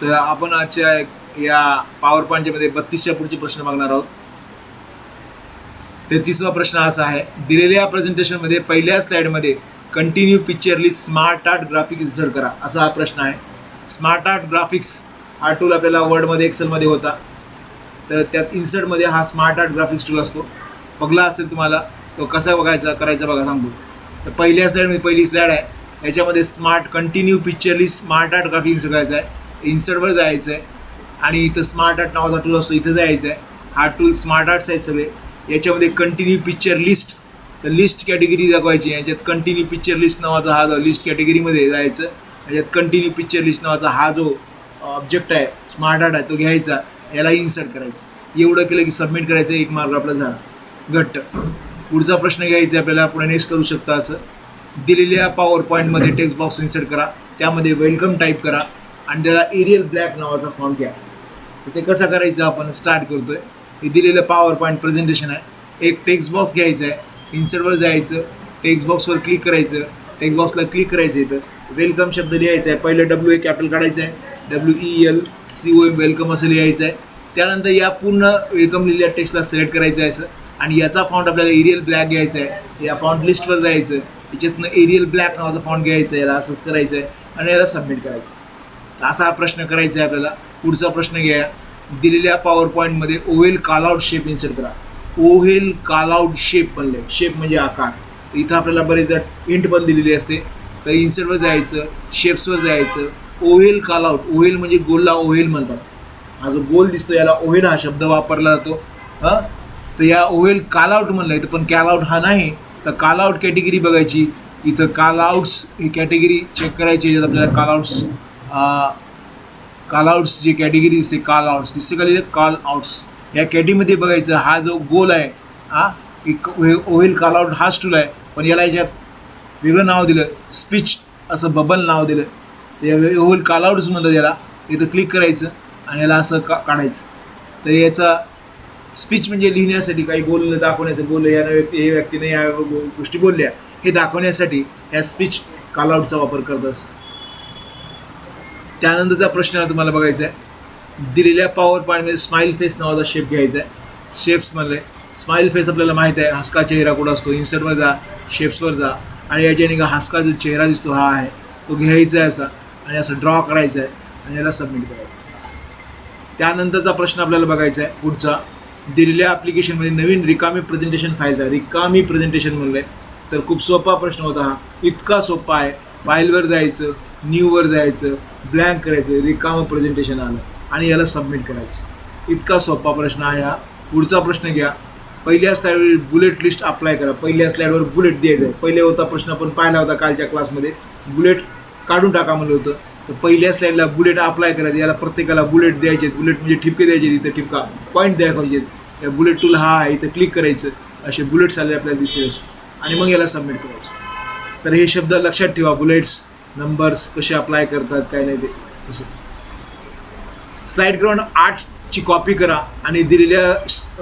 तर आपण आजच्या या पॉवर पॉईंटमध्ये बत्तीसच्या पुढचे प्रश्न बघणार आहोत. तेहतीसवा प्रश्न असा आहे दिलेल्या प्रेझेंटेशनमध्ये पहिल्या स्लाईडमध्ये continuous picture list smart art graphics insert करा असा हा प्रश्न आहे. स्मार्ट आर्ट ग्राफिक्स हा टूल आपल्याला वर्डमध्ये एक्सेलमध्ये होता. तर त्यात इन्सर्टमध्ये हा स्मार्ट आर्ट ग्राफिक्स टूल असतो. बघला असेल तुम्हाला तो कसा बघायचा करायचा बघा सांगतो. तर पहिल्या स्लाईडमध्ये पहिली स्लाईड आहे याच्यामध्ये smart continuous picture list smart art graphic insert करायचा आहे. इन्स्टंटवर जायचं आहे आणि इथं स्मार्ट आर्ट नावाचा टूल असतो इथं जायचं आहे हा टूल स्मार्ट आर्ट्स आहेत सगळे. याच्यामध्ये कंटिन्यू पिक्चर लिस्ट तर लिस्ट कॅटेगरी दाखवायची. याच्यात कंटिन्यू पिक्चर लिस्ट नावाचा हा जो लिस्ट कॅटेगरीमध्ये जायचं. याच्यात कंटिन्यू पिक्चर लिस्ट नावाचा हा जो ऑब्जेक्ट आहे स्मार्ट आर्ट आहे तो घ्यायचा. याला इन्सर्ट करायचं. एवढं केलं की सबमिट करायचं एक मार्ग आपला झाला. घट्ट. पुढचा प्रश्न घ्यायचा आहे आपल्याला पुढे नेक्स्ट करू शकता असं. दिलेल्या पॉवर पॉईंटमध्ये टेक्स्ट बॉक्स इन्सर्ट करा. त्यामध्ये वेलकम टाईप करा. आणि त्याला एरियल ब्लॅक नावाचा फॉन्ट घ्या. तर ते कसं करायचं आपण स्टार्ट करतोय. हे दिलेलं पॉवर पॉईंट प्रेझेंटेशन आहे. एक टेक्स्ट बॉक्स घ्यायचं आहे. इन्सर्टवर जायचं. टेक्स्ट बॉक्सवर क्लिक करायचं. टेक्स्ट बॉक्सला क्लिक करायचं इथं. वेलकम शब्द लिहायचा आहे. पहिलं डब्ल्यू ए कॅपिटल काढायचं आहे. W E L C O M welcome असं लिहायचं आहे. त्यानंतर या पूर्ण वेलकम लिहिलेल्या टेक्स्टला सिलेक्ट करायचं आहे असं. आणि याचा फॉन्ट आपल्याला एरियल ब्लॅक घ्यायचा आहे. या फॉन्ट लिस्टवर जायचं. याच्यातनं एरियल ब्लॅक नावाचा फॉन्ट घ्यायचा आहे. याला असंच करायचं आहे. आणि याला सबमिट करायचं असा हा प्रश्न करायचा आहे आपल्याला. पुढचा प्रश्न घ्या. दिलेल्या पॉवर पॉईंटमध्ये ओव्हेल कालआउट शेप इन्सर्ट करा. ओव्हेल कालआउट शेप बनले शेप म्हणजे आकार. इथं आपल्याला बरेच इंट पण दिलेली असते. तर इन्सर्टवर जायचं शेप्सवर जायचं. ओव्हेल कालआउट ओव्हेल म्हणजे गोलला ओव्हेल म्हणतात. हा जो गोल दिसतो याला ओव्हेल हा शब्द वापरला जातो. हां? तर या ओव्हेल कालआउट म्हणलं आहे पण कॅलआउट हा नाही. तर कालआउट कॅटेगरी बघायची. इथं कालआउट्स ही कॅटेगरी चेक करायची याच्यात आपल्याला कालआउट्स कालआउट्स जे कॅटेगरी दिसते काल आउट्स दिसते का काल आउट्स या कॅटेगरीमध्ये बघायचं हा जो गोल आहे हा एक ओव्हेल काल आउट हा स्टूल आहे. पण याला याच्यात वेगळं नाव दिलं स्पीच असं बबल नाव दिलं. तर या ओव्हेल काल आउट्स म्हणतात याला. इथं क्लिक करायचं आणि याला असं का काढायचं. तर याचा स्पीच म्हणजे लिहिण्यासाठी काही बोलणं दाखवण्याचं बोललं या व्यक्ती हे व्यक्तीने या गोष्टी बोलल्या. हे दाखवण्यासाठी ह्या स्पीच कालआउटचा वापर करत असं त्यानंतरचा प्रश्न तुम्हाला बघायचा आहे दिलेल्या पॉवर पॉईंटमध्ये स्माईल फेस नावाचा शेप घ्यायचा आहे शेप्स म्हणले स्माईल फेस आपल्याला माहीत आहे हसका चेहरा कुठं असतो? इन्सर्टवर जा. शेप्सवर जा. आणि याच्याने का हसका जो चेहरा दिसतो हा आहे. तो घ्यायचा आहे असा. आणि असं ड्रॉ करायचा आहे आणि याला सबमिट करायचं त्यानंतरचा प्रश्न आपल्याला बघायचा आहे पुढचा. दिलेल्या ॲप्लिकेशनमध्ये नवीन रिकामी प्रेझेंटेशन फाईल आहे रिकामी प्रेझेंटेशन म्हणलं. आहे तर खूप सोपा प्रश्न होता हा. इतका सोपा आहे. फाईलवर जायचं. न्यूवर जायचं ब्लँक करायचं रिकामं प्रेझेंटेशन आलं आणि याला सबमिट करायचं. इतका सोपा प्रश्न आहे हा. पुढचा प्रश्न घ्या. पहिल्या स्लाईडवर बुलेट लिस्ट अप्लाय करा. पहिल्या स्लाईडवर बुलेट द्यायचं आहे. पहिले होता प्रश्न आपण पाहिला होता कालच्या क्लासमध्ये बुलेट काढून टाका म्हणलं होतं. तर पहिल्या स्लाईडला बुलेट अप्लाय करायचं. याला प्रत्येकाला बुलेट द्यायचे बुलेट म्हणजे ठिपके द्यायचे तिथं ठिपका. पॉईंट द्यायचे या बुलेट टूल हा आहे. इथं क्लिक करायचं. असे बुलेट्स आले आपल्याला दिसते आणि मग याला सबमिट करायचं. तर हे शब्द लक्षात ठेवा. बुलेट्स नंबर्स कसे अप्लाय करतात काय नाही ते असं. स्लाईड क्रमांक आठची कॉपी करा आणि दिलेल्या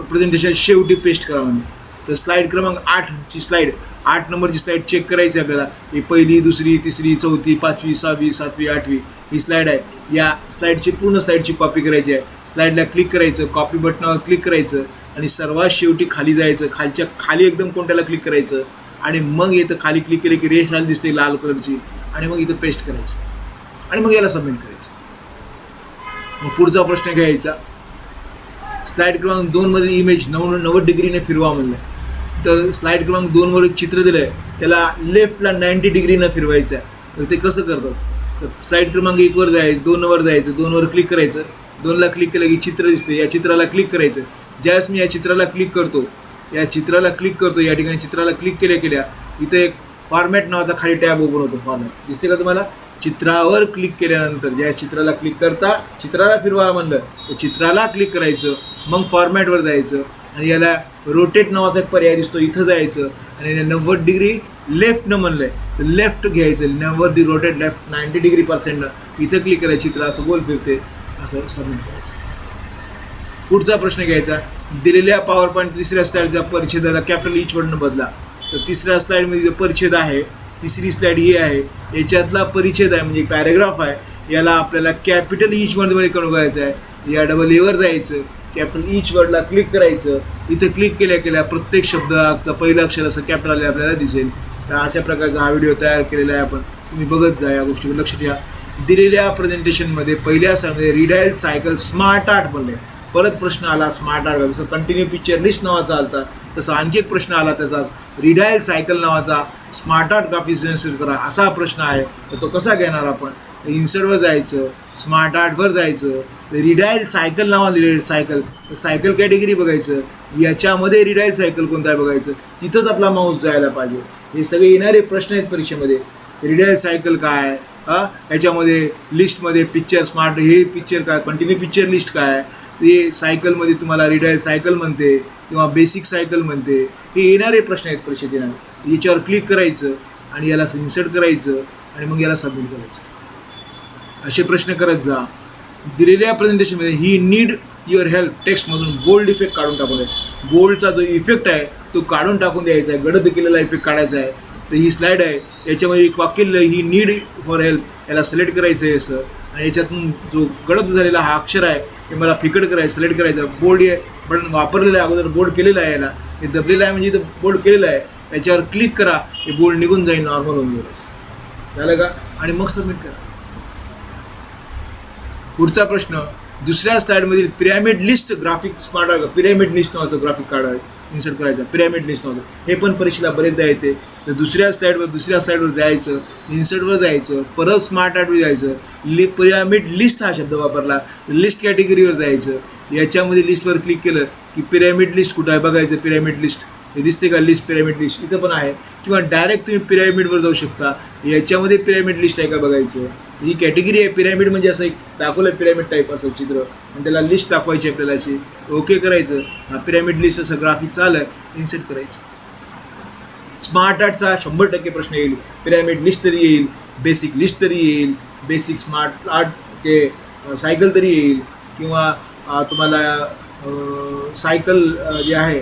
प्रेझेंटेशन शेवटी पेस्ट करा म्हणजे तर स्लाईड क्रमांक आठची स्लाईड आठ नंबरची स्लाईड चेक करायची आपल्याला. ही पहिली दुसरी तिसरी चौथी पाचवी सहावी सातवी आठवी ही स्लाईड आहे. या स्लाईडची पूर्ण स्लाईडची कॉपी करायची आहे. स्लाईडला क्लिक करायचं कॉपी बटनावर क्लिक करायचं आणि सर्वात शेवटी खाली जायचं खालच्या खाली एकदम कोणत्याला क्लिक करायचं आणि मग येतं खाली क्लिक केलं की रेश आली दिसते लाल कलरची आणि मग इथं पेस्ट करायचं. आणि मग याला सबमिट करायचं. मग पुढचा प्रश्न घ्यायचा. स्लाईड क्रमांक दोनमध्ये इमेज नऊ नव्वद डिग्रीने फिरवा म्हणलं. तर स्लाईड क्रमांक दोनवर एक चित्र दिलं आहे त्याला लेफ्टला नाईंटी डिग्रीनं फिरवायचं आहे तर ते कसं करतात? तर स्लाईड क्रमांक एकवर जायचं दोनवर जायचं. दोनवर क्लिक करायचं. दोनला क्लिक केलं की चित्र दिसतं या चित्राला क्लिक करायचं. ज्यावेळेस मी या चित्राला क्लिक करतो या चित्राला क्लिक करतो या ठिकाणी चित्राला क्लिक केल्या केल्या इथं एक फॉर्मॅट नावाचा खाली टॅब ओपन होतो फॉर्मॅट दिसते का तुम्हाला? चित्रावर क्लिक केल्यानंतर ज्या चित्राला क्लिक करता चित्राला फिरवा म्हणलं तर चित्राला क्लिक करायचं मग फॉर्मॅटवर जायचं आणि याला रोटेट नावाचा एक पर्याय दिसतो इथं जायचं आणि नव्वद डिग्री लेफ्टनं म्हणलं आहे तर लेफ्ट घ्यायचं नव्वद डि रोटेट लेफ्ट नाईंटी डिग्री पर्सेंटनं इथं क्लिक करायचं चित्र असं गोल फिरते असं सबमिट करायचं. पुढचा प्रश्न घ्यायचा. दिलेल्या पॉवर पॉईंट तिसऱ्या स्टाईलच्या परिच्छेदाला कॅपिटल इचवडनं बदला. तर तिसऱ्या स्लाईडमध्ये जो परिच्छेद आहे. तिसरी स्लाईड ही आहे. याच्यातला परिच्छेद आहे म्हणजे पॅरेग्राफ आहे. याला आपल्याला कॅपिटल ईच वर्डमध्ये करून करायचं आहे. या डबल एवर जायचं. कॅपिटल ईच वर्डला क्लिक करायचं. इथं क्लिक केल्या केल्या प्रत्येक शब्दाचा पहिलं अक्षर असं कॅपिटल आले आपल्याला दिसेल. तर अशा प्रकारचा हा व्हिडिओ तयार केलेला आहे आपण. तुम्ही बघत जा या गोष्टीवर लक्ष ठेवा. दिलेल्या प्रेझेंटेशनमध्ये पहिल्या सांगते रिडायल सायकल स्मार्ट आर्ट बनले. परत प्रश्न आला स्मार्ट आर्ट जसं कंटिन्यू पिक्चर लिस्ट नावाचा आलता तसा आणखी एक प्रश्न आला त्याचा. रिडायल सायकल नावाचा स्मार्ट आर्ट ग्राफिक्स जनरेट करा असा प्रश्न आहे. तर तो कसा घेणार आपण? इन्सर्टवर जायचं स्मार्ट आर्टवर जायचं रिडायल सायकल नावा लिहिलेलं सायकल सायकल कॅटेगरी बघायचं याच्यामध्ये रिडायल सायकल कोणता आहे बघायचं तिथंच आपला माऊस जायला पाहिजे. हे सगळे येणारे प्रश्न आहेत परीक्षेमध्ये. रिडायल सायकल काय? हां? याच्यामध्ये लिस्टमध्ये पिक्चर स्मार्ट हे पिक्चर काय? कंटिन्यू पिक्चर लिस्ट काय? ते सायकलमध्ये तुम्हाला रिडायल सायकल म्हणते. किंवा बेसिक सायकल म्हणते हे येणारे प्रश्न आहेत परीक्षेत येणारे याच्यावर क्लिक करायचं आणि याला इन्सर्ट करायचं आणि मग याला सबमिट करायचं. असे प्रश्न करत जा. दिलेल्या प्रेझेंटेशनमध्ये ही नीड युअर हेल्प टेक्स्टमधून बोल्ड इफेक्ट काढून टाकून आहे बोल्डचा जो इफेक्ट आहे तो काढून टाकून द्यायचा आहे. गडद केलेला इफेक्ट काढायचा आहे. तर ही स्लाईड आहे. याच्यामध्ये एक वाक्य ही नीड फॉर हेल्प याला सिलेक्ट करायचं आहे असं. आणि याच्यातून जो गडद झालेला हा अक्षर आहे हे मला फिकट करायचं सिलेक्ट करायचं. बोर्ड आहे बटन वापरलेलं आहे अगोदर बोर्ड केलेलं आहे याला. हे दबलेलं आहे म्हणजे इथं बोर्ड केलेलं आहे. त्याच्यावर क्लिक करा हे बोर्ड निघून जाईल नॉर्मल होऊन जाईल. झालं का? आणि मग सबमिट करा. पुढचा प्रश्न दुसऱ्या स्लाईडमधील pyramid list graphic smart pyramid list नावाचं ग्राफिक कार्ड आहे. इन्सर्ट करायचं. पिरॅमिड लिस्ट नव्हतं हे पण परीक्षेला बरेचदा येते. तर दुसऱ्या स्लाईडवर दुसऱ्या स्लाईडवर जायचं इन्सर्टवर जायचं परत स्मार्ट आर्टवर जायचं. लि पिरॅमिड लिस्ट हा शब्द वापरला. लिस्ट कॅटेगरीवर जायचं. याच्यामध्ये लिस्टवर क्लिक केलं की पिरॅमिड लिस्ट कुठं आहे? बघायचं पिरॅमिड लिस्ट हे दिसते का? लिस्ट पिरॅमिड लिस्ट इथं पण आहे. किंवा डायरेक्ट तुम्ही पिरॅमिडवर जाऊ शकता. याच्यामध्ये पिरॅमिड लिस्ट आहे का? बघायचं. ही कॅटेगरी आहे पिरॅमिड म्हणजे असं एक दाखवलं पिरॅमिड टाईप असं चित्र. आणि त्याला लिस्ट दाखवायची आपल्याला अशी ओके करायचं. हा पिरॅमिड लिस्ट असं ग्राफिक्स आलं इन्सेट करायचं. स्मार्ट आर्टचा शंभर टक्के प्रश्न येईल. पिरॅमिड लिस्ट तरी येईल बेसिक लिस्ट तरी येईल बेसिक स्मार्ट आर्टचे सायकल तरी येईल. किंवा तुम्हाला सायकल जे आहे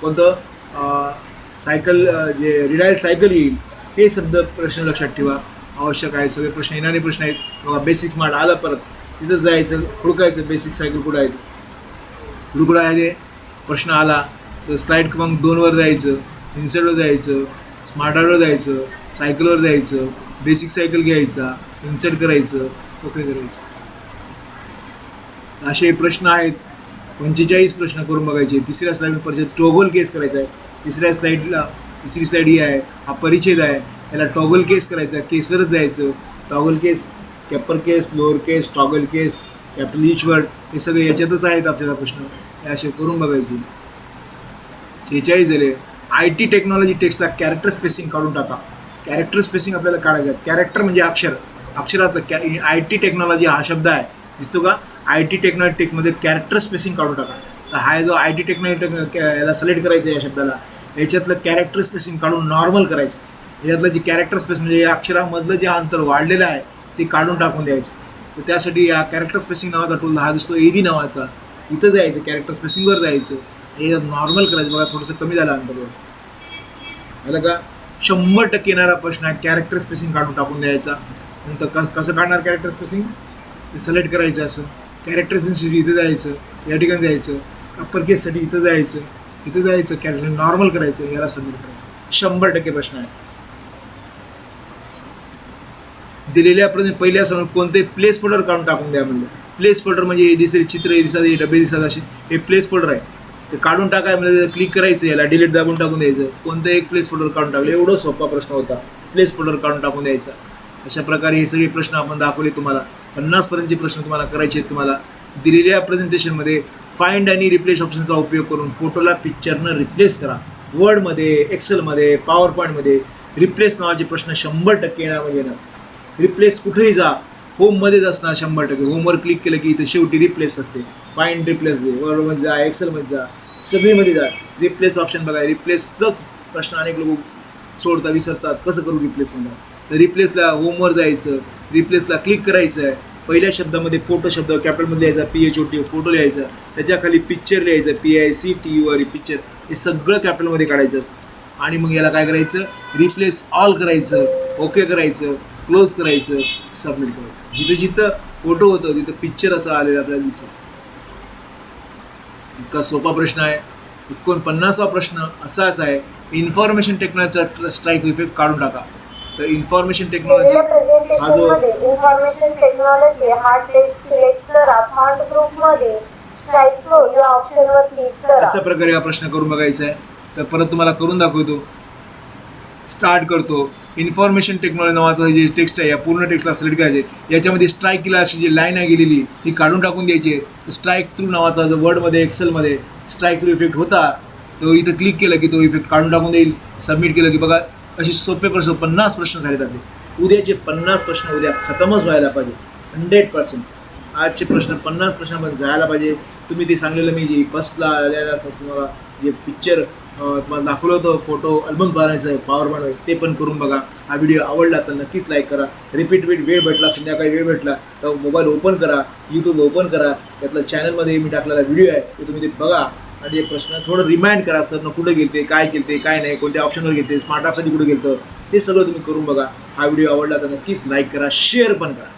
कोणतं सायकल जे रिडायल सायकल येईल हे शब्द प्रश्न लक्षात ठेवा. आवश्यक आहे सगळे प्रश्न येणारे प्रश्न आहेत. बघा बेसिक स्मार्ट आलं परत तिथं जायचं हुडकायचं बेसिक सायकल कुठं आहे? ते आहे ते प्रश्न आला तर स्लाईड क्रमांक दोनवर जायचं इन्सर्टवर जायचं स्मार्ट जायचं सायकलवर जायचं बेसिक सायकल घ्यायचा इन्सर्ट करायचं ओके करायचं. असे प्रश्न आहेत. पंचेचाळीस प्रश्न करून बघायचे. तिसऱ्या स्लाईड परिचय टोगोल केस करायचा आहे तिसऱ्या स्लाईडला तिसरी स्लाईड ही आहे. हा परिच्छेद आहे. याला टॉगल केस करायचा केसवरच जायचं. Toggle case upper case lower case toggle case capital each word हे सगळे याच्यातच आहेत आपल्याला प्रश्न. हे असे करून बघायचे. शेहेचाळीस झाले आय टी टेक्नॉलॉजी टेक्स्टला कॅरेक्टर स्पेसिंग काढून टाका. कॅरेक्टर स्पेसिंग आपल्याला काढायचं आहे. कॅरेक्टर म्हणजे अक्षर. अक्षरात कॅ आय टी टेक्नॉलॉजी हा शब्द आहे. दिसतो का? आय टी टेक्नॉलॉजी टेक्समध्ये कॅरेक्टर स्पेसिंग काढून टाका. तर हा जो आय टी टेक्नॉलॉजी याला सिलेक्ट करायचं या शब्दाला याच्यातलं कॅरेक्टर स्पेसिंग काढून नॉर्मल करायचं. यातलं जे कॅरेक्टर स्पेस म्हणजे या अक्षरामधलं जे अंतर वाढलेलं आहे ते काढून टाकून द्यायचं. तर त्यासाठी या कॅरेक्टर स्पेसिंग नावाचा टूल हा दिसतो एदी नावाचा. इथं जायचं कॅरेक्टर स्पेसिंगवर जायचं. हे नॉर्मल करायचं. बघा थोडंसं कमी झालं अंतर. झालं का? शंभर टक्के येणारा प्रश्न आहे कॅरेक्टर स्पेसिंग काढून टाकून द्यायचा. नंतर क कसं काढणार कॅरेक्टर स्पेसिंग ते सिलेक्ट करायचं असं. कॅरेक्टर स्पेसिंग इथं जायचं या ठिकाणी जायचं. अप्पर केससाठी इथं जायचं इथं जायचं. कॅरेक्टर नॉर्मल करायचं याला सबमिट करायचं. शंभर टक्के प्रश्न आहे. दिलेल्या प्रश्न पहिल्या समोर कोणते प्लेस फोल्डर काढून टाकून द्या म्हणलं. प्लेस फोल्डर म्हणजे हे दिसते चित्र हे दिसत हे डबे दिसत असे. हे प्लेस फोल्डर आहे. ते काढून टाकाय म्हणजे क्लिक करायचं याला डिलीट दाबून टाकून द्यायचं. कोणतं एक प्लेस फोल्डर काढून टाकलं. एवढं सोपा प्रश्न होता. प्लेस फोल्डर काढून टाकून द्यायचा. अशा प्रकारे हे सगळे प्रश्न आपण दाखवले तुम्हाला. पन्नासपर्यंतचे प्रश्न तुम्हाला करायचे आहेत तुम्हाला. दिलेल्या प्रेझेंटेशनमध्ये फाइंड आणि रिप्लेस ऑप्शनचा उपयोग करून फोटोला पिक्चरनं रिप्लेस करा. वर्डमध्ये एक्सेलमध्ये पॉवर पॉईंटमध्ये रिप्लेस नावाचे प्रश्न शंभर टक्के येणार म्हणजे येणार. रिप्लेस कुठेही जा. होममध्येच असणार शंभर टक्के. होमवर क्लिक केलं की इथं शेवटी रिप्लेस असते. फाईन रिप्लेस दे. वर्डमध्ये जा एक्सेलमध्ये जा. सगळीमध्ये जा. रिप्लेस ऑप्शन बघा. रिप्लेसचाच प्रश्न अनेक लोक सोडतात विसरतात. कसं करू रिप्लेस म्हणतात? तर रिप्लेसला होमवर जायचं. रिप्लेसला क्लिक करायचं आहे पहिल्या शब्दामध्ये फोटो शब्द कॅपिटलमध्ये लिहायचा P H O T photo लिहायचा. त्याच्याखाली पिक्चर लिहायचं. P I C T U R picture हे सगळं कॅपिटलमध्ये काढायचं असं आणि मग याला काय करायचं? रिप्लेस ऑल करायचं. ओके करायचं. क्लोज करायचं सबमिट करायचं. जिथं जिथं फोटो होतं तिथं पिक्चर असं आलेलं आपल्याला दिसत. इतका सोपा प्रश्न आहे. एकोणपन्नासवा प्रश्न असाच आहे. इन्फॉर्मेशन टेक्नॉलॉजीचा स्ट्राईक इफेक्ट काढून टाका. तर इन्फॉर्मेशन टेक्नॉलॉजी हा जो- इन्फॉर्मेशन टेक्नॉलॉजी हा सिलेक्ट करा फॉन्ट ग्रुपमध्ये स्ट्राईक फ्लो या ऑप्शनवर क्लिक करा. अशा प्रकारे हा प्रश्न करून बघायचा आहे. तर परत तुम्हाला करून दाखवतो. स्टार्ट करतो. इन्फॉर्मेशन टेक्नॉलॉजी नावाचं जे टेक्स्ट आहे या पूर्ण टेक्स्टला सिलेक्ट करायचे. याच्यामध्ये स्ट्राईक केला अशी जी लाईन आहे गेलेली ही काढून टाकून द्यायची. स्ट्राईक थ्रू नावाचा जो वर्डमध्ये एक्सेलमध्ये स्ट्राईक थ्रू इफेक्ट होता तो इथं क्लिक केलं की तो इफेक्ट काढून टाकून देईल सबमिट केलं की बघा असे सोपे प्रश्न पन्नास प्रश्न झालेत आपले. उद्याचे पन्नास प्रश्न उद्या खतमच व्हायला पाहिजे. हंड्रेड पर्सेंट आजचे प्रश्न पन्नास प्रश्न पण जायला पाहिजे. तुम्ही ते सांगलेलं मी जे फर्स्टला आलेलं असं तुम्हाला जे पिक्चर तुम्हाला दाखवलं होतं फोटो अल्बम बनायचं आहे पॉवर बनवाय ते पण करून बघा. हा व्हिडिओ आवडला तर नक्कीच लाईक करा. रिपीट रिपीट वेळ भेटला संध्याकाळी वेळ भेटला तर मोबाईल ओपन करा यूट्यूब ओपन करा. त्यातलं चॅनलमध्ये मी टाकलेला व्हिडिओ आहे ते तुम्ही ते बघा. आणि एक प्रश्न थोडं रिमाइंड करा सर न कुठं गेलते काय केलते काय नाही कोणत्या ऑप्शनवर गेलते स्मार्ट ॲपसाठी कुठं गेलतं ते सगळं तुम्ही करून बघा. हा व्हिडिओ आवडला तर नक्कीच लाईक करा शेअर पण करा.